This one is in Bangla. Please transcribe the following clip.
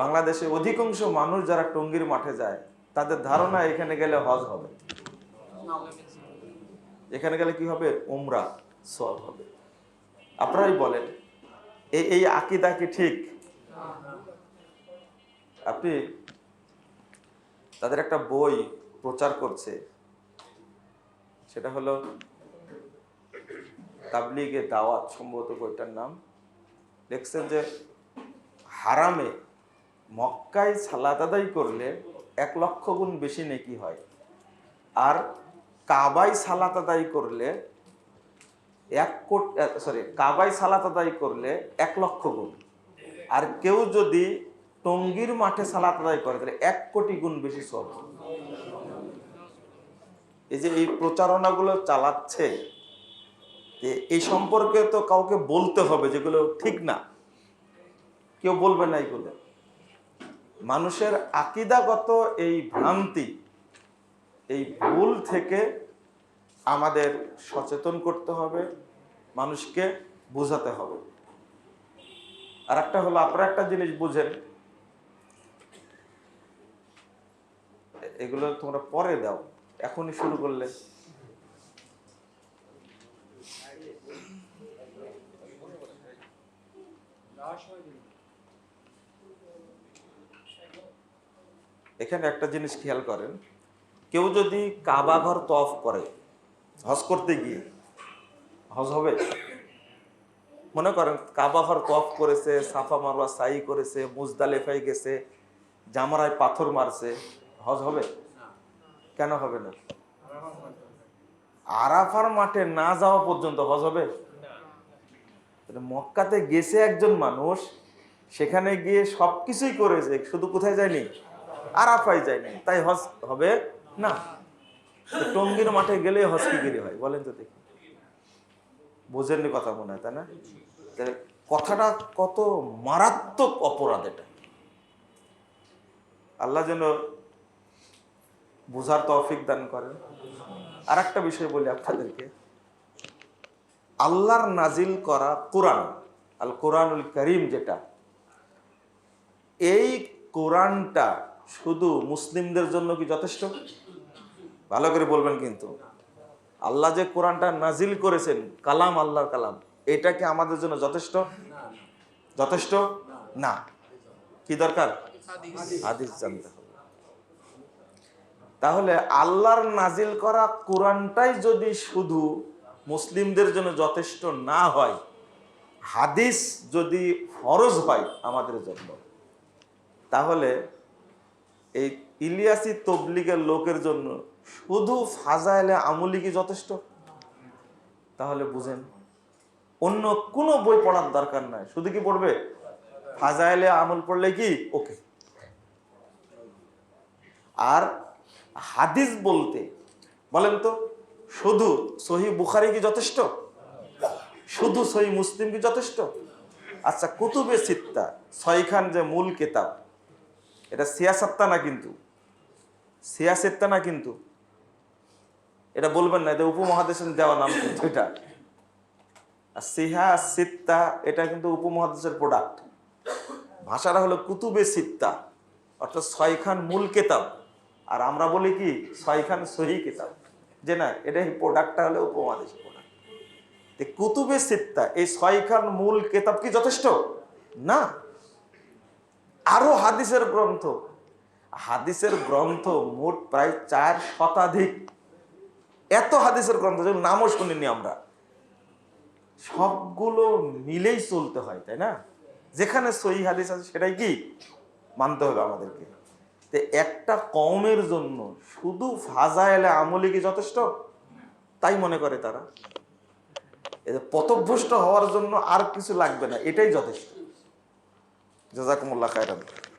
বাংলাদেশে অধিকাংশ মানুষ যারা টঙ্গীর মাঠে যায়, তাদের ধারণা এখানে গেলে হজ হবে। এখানে গেলে কি হবে? ওমরা সব হবে। আপনারাই বলেন এই এই আকিদা কি ঠিক? আপনি তাদের একটা বই প্রচার করছে, সেটা হলো তাবলিগে দাওয়াত, সম্ভবত বইটার নাম। লিখছেন যে হারামে মক্কায় সালাত আদায় করলে এক লক্ষ গুণ বেশি নেকি হয়। আর কাবাই সালাত আদায় করলে এক কোটি সরি কাবাই সালাত আদায় করলে এক লক্ষ গুণ। আর কেউ যদি টঙ্গীর মাঠে সালাত আদায় করে, তাহলে এক কোটি গুণ বেশি সব। এই যে এই প্রচারণাগুলো চালাচ্ছে এই সম্পর্কে তো কাউকে বলতে হবে যেগুলো ঠিক না। কেউ বলবে না এগুলো। মানুষের আকিদাগত এই ভ্রান্তি, এই ভুল থেকে আমাদের সচেতন করতে হবে, মানুষকে বোঝাতে হবে। আর একটা হলো, আপনারা একটা জিনিস বুঝেন। এগুলো তোমরা পরে দাও, এখনই শুরু করলে। এখানে একটা জিনিস খেয়াল করেন, কেউ যদি কাবা ঘর তফ করে, হজ করতে গিয়ে, হজ হবে? মনে করেন কাবা ঘর তফ করেছে, সাফা মারওয়া সাই করেছে মুজদালেফাই গেছে, জামারায় পাথর মারছে, হজ হবে? কেন হবে না? আরাফার মাঠে না যাওয়া পর্যন্ত হজ হবে? মক্কাতে গেছে একজন মানুষ, সেখানে গিয়ে সবকিছুই করেছে, শুধু কোথায় যায়নি? আরাফাই যায়নি তাই হজ হবে না। টঙ্গীর মাঠে গেলে হজ কি গিরি হয়, বলেন তো দেখি। বোঝেননি কথা মনে হয়, তাই না? কথাটা কত মারাত্মক অপরাধ এটা। আল্লাহ যেন বুঝার তৌফিক দান করেন। আর একটা বিষয় বলি আপনাদেরকে। আল্লাহর নাজিল করা কোরআন, আল কোরআনুল করিম যেটা, এই কোরআনটা শুধু মুসলিমদের জন্য কি যথেষ্ট? ভালো করে বলবেন কিন্তু। আল্লাহ যে কোরআনটা নাজিল করেছেন, কালাম আল্লাহর কালাম, এটা কি আমাদের জন্য যথেষ্ট? যথেষ্ট? না। কি দরকার? হাদিস জানতে হবে। তাহলে আল্লাহর নাজিল করা কোরআনটাই যদি শুধু মুসলিমদের জন্য যথেষ্ট না হয়, হাদিস যদি ফরজ হয় আমাদের জন্য, তাহলে এই ইলিয়াসি তবলিগের লোকের জন্য শুধু ফাজাইলে আমলি কি যথেষ্ট? তাহলে বুঝেন, অন্য কোনো বই পড়ার দরকার নাই। শুধু কি পড়বে? ফাজাইলে আমল পড়লে কি? ওকে। আর হাদিস বলতে, বলেন তো, শুধু সহি বুখারি কি যথেষ্ট? শুধু সহি মুসলিম কি যথেষ্ট? আচ্ছা কুতুবে সিত্তা ছয়খান যে মূল কেতাব এটা সিয়াসত্তা না কিন্তু। সিয়াসেত্তা না কিন্তু। এটা বলবেন না, এটা উপমহাদেশের দেওয়া নাম কিন্তু এটা। আর সিহা সিত্তা এটা কিন্তু উপমহাদেশের প্রোডাক্ট ভাষাটা হলো কুতুবে সিত্তা, অর্থাৎ ছয়খান মূল কেতাব। আর আমরা বলি কি, ছয়খান সহি কেতাব। যে না এটা এই প্রোডাক্টটা হলো উপমহাদেশের প্রোডাক্ট কুতুবে সিত্তা, এই ছয়খান মূল কেতাব কি যথেষ্ট? না। আরও হাদিসের গ্রন্থ। হাদিসের গ্রন্থ মোট প্রায় চার শতাধিক। এত হাদিসের গ্রন্থ, যেগুলো নামও শুনিনি আমরা। সবগুলো মিলেই চলতে হয়, তাই না? যেখানে সহি হাদিস আছে, সেটাই কি? মানতে হবে আমাদেরকে। তো একটা কমের জন্য শুধু ফাজা এলে আমলি কি যথেষ্ট? তাই মনে করে তারা। পথভ্রষ্ট হওয়ার জন্য আর কিছু লাগবে না, এটাই যথেষ্ট। جزاكم الله خيرا.